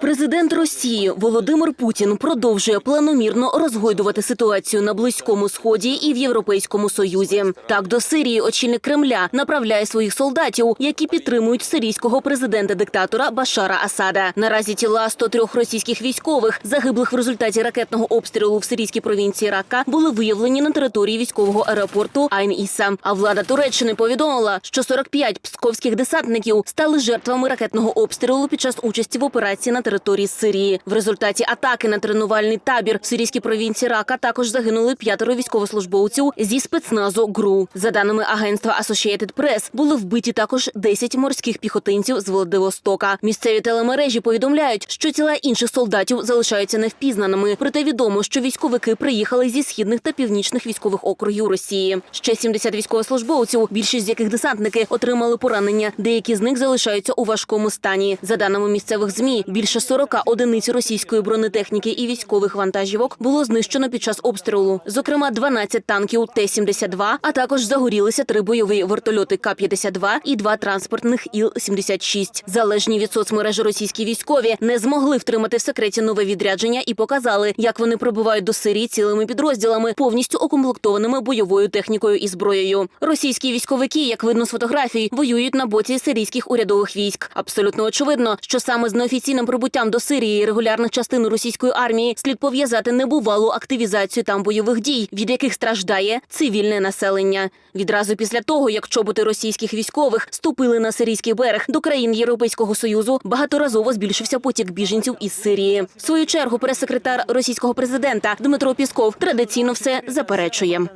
Президент Росії Володимир Путін продовжує планомірно розгойдувати ситуацію на близькому сході і в Європейському Союзі. Так до Сирії очільник Кремля направляє своїх солдатів, які підтримують сирійського президента-диктатора Башара Асада. Наразі тіла 103 російських військових, загиблих в результаті ракетного обстрілу в сирійській провінції Рака, були виявлені на території військового аеропорту Айн-Іса. А влада Туреччини повідомила, що 45 псковських десантників стали жертвами ракетного обстрілу під час участі в операції на території Сирії. В результаті атаки на тренувальний табір в сирійській провінції Рака також загинули п'ятеро військовослужбовців зі спецназу ГРУ. За даними агентства Associated Press, були вбиті також 10 морських піхотинців з Владивостока. Місцеві телемережі повідомляють, що тіла інших солдатів залишаються невпізнаними. Проте відомо, що військовики приїхали зі східних та північних військових округів Росії. Ще 70 військовослужбовців, більшість з яких десантники, отримали поранення. Деякі з них залишаються у важкому стані. За даними місцевих змі, більше 40 одиниць російської бронетехніки і військових вантажівок було знищено під час обстрілу. Зокрема, 12 танків Т-72, а також загорілися три бойові вертольоти К-52 і два транспортних Іл-76. Залежні від соцмережі російські військові не змогли втримати в секреті нове відрядження і показали, як вони прибувають до Сирії цілими підрозділами, повністю укомплектованими бойовою технікою і зброєю. Російські військовики, як видно з фотографій, воюють на боці сирійських урядових військ. Абсолютно очевидно, що саме з неофіційним прибуттям до Сирії регулярних частин російської армії слід пов'язати небувалу активізацію там бойових дій, від яких страждає цивільне населення. Відразу після того, як чоботи російських військових ступили на сирійський берег до країн Європейського союзу, багаторазово збільшився потік біженців із Сирії. В свою чергу прес-секретар російського президента Дмитро Пісков традиційно все заперечує.